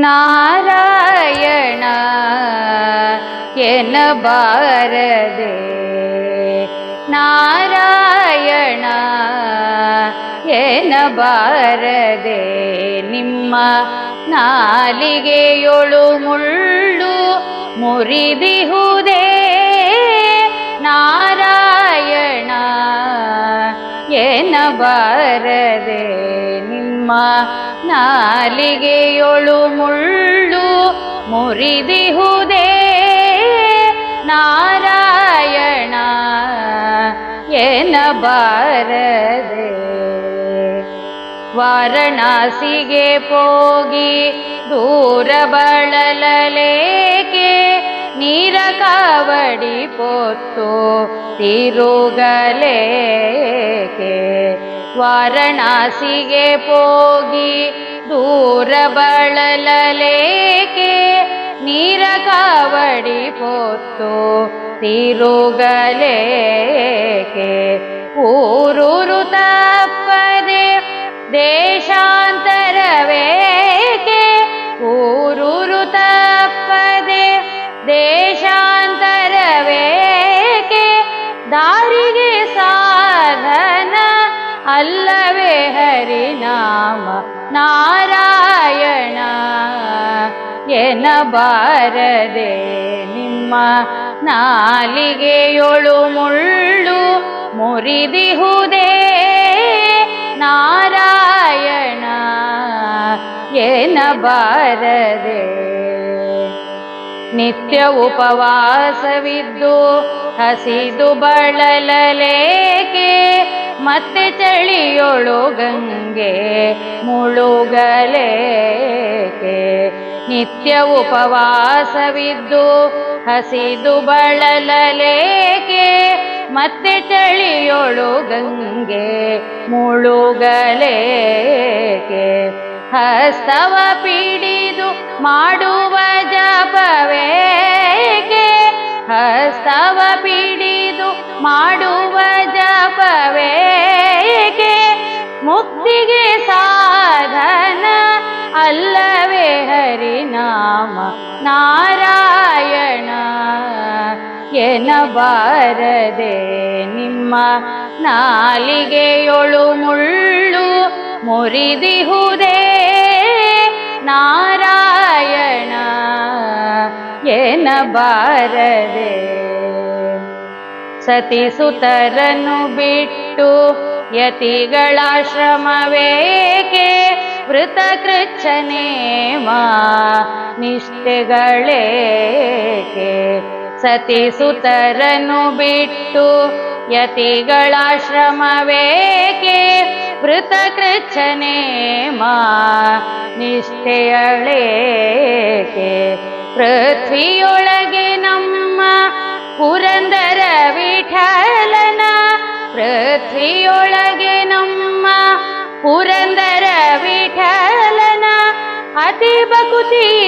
ನಾರಾಯಣ ಎನ್ನಬಾರದೆ ನಾರಾಯಣ ಎನ್ನಬಾರದೆ ನಿಮ್ಮ ನಾಲಿಗೆಯೊಳು ಮುಳ್ಳು ಮುರಿದಿಹುದೇ. ನಾರಾಯಣ ಎನ್ನಬಾರದೆ ನಿಮ್ಮ ನಾಲಿಗೆಯೊಳು ಮುಳ್ಳು ಮುರಿದಿಹುದೇ. ನಾರಾಯಣ ಎನ್ನಬಾರದೆ. ವಾರಣಾಸಿಗೆ ಪೋಗಿ ದೂರ ಬಳಲಲೇಕೆ. ನೀರ ಕಾವಡಿ ಪೊತ್ತು ತಿರುಗಲೇಕೆ. ವಾರಣಾಸಿಗೆ ಹೋಗಿ ದೂರ ಬಳಲಲೇಕೆ? ನೀರ ಕಾವಡಿ ಹೊತ್ತು ತಿರುಗಲೇಕೆ ಊರೂರು ಹರಿನಾಮ ನಾರಾಯಣ. ಎನ್ನಬಾರದೆ ನಿಮ್ಮ ನಾಲಿಗೆಯೊಳು ಮುಳ್ಳು ಮುರಿದಿಹುದೇ. ನಾರಾಯಣ ಎನ್ನಬಾರದೆ ನಿತ್ಯ ಉಪವಾಸವಿದ್ದು ಹಸಿದು ಬಳಲಲೇಕೆ, ಮತ್ತೆ ಚಳಿಯೊಳು ಗಂಗೆ ಮುಳುಗಲೇಕೆ. ನಿತ್ಯ ಉಪವಾಸವಿದ್ದು ಹಸಿದು ಬಳಲಲೇಕೆ, ಮತ್ತೆ ಚಳಿಯೊಳು ಗಂಗೆ ಮುಳುಗಲೇಕೆ. ಹಸ್ತವ ಪಿಡಿದು ಮಾಡುವ ಜಪವೇಕೆ ಹಸ್ತವ ಪಿಡಿದು ಮಾಡುವ ಜಪವೇಕೆ ಮುಕ್ತಿಗೆ ಸಾಧನ ಅಲ್ಲವೇ ಹರಿನಾಮ ನಾರಾಯಣ. ಎನಬಾರದೆ ನಿಮ್ಮ ನಾಲಿಗೆಯೊಳು ಮುಳ್ಳು ಮುರಿದಿಹುದೇ ನಾರಾಯಣ ಏನ ಭಾರದೆ ಸತಿ ಸತಿಸುತರನು ಬಿಟ್ಟು ಯತಿಗಳಾಶ್ರಮವೇಕೆ? ಮಾ ನಿಷ್ಠೆಗಳೇಕೆ? ಸತಿಸುತರನು ಬಿಟ್ಟು ಯತಿಗಳಾಶ್ರಮವೇಕೆ? ವೃತ ಮಾ ನಿಷ್ಠೆಯಳೇಕೆ? ಪೃಥ್ವಿಯೊಳಗೆ ನಮ್ಮ ಪುರಂದರ ವಿಠಲನ, ಪೃಥ್ವಿಯೊಳಗೆ ನಮ್ಮ ಪುರಂದರ ವಿಠಲನ, ಅತಿ ಬಕುತಿಯಿಂದೊಮ್ಮೆ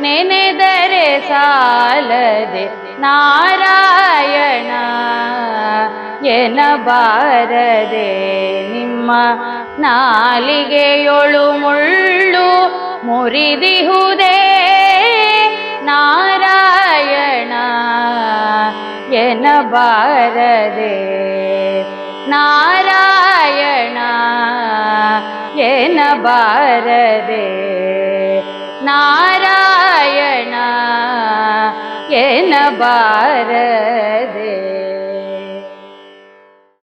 ನೆನೆದರೆ ಸಾಲದೆ ನಾರಾಯಣ. ಎನ್ನಬಾರದೆ ನಿಮ್ಮ ನಾಲಿಗೆಯೊಳು ಮುಳ್ಳು ಮುರಿದಿಹುದೇ ನಾರಾಯಣ ಎನ್ನಬಾರದೆ ನಾರಾಯಣ ಎನ್ನಬಾರದೆ ನಾರಾಯಣ ಎನ್ನಬಾರದೆ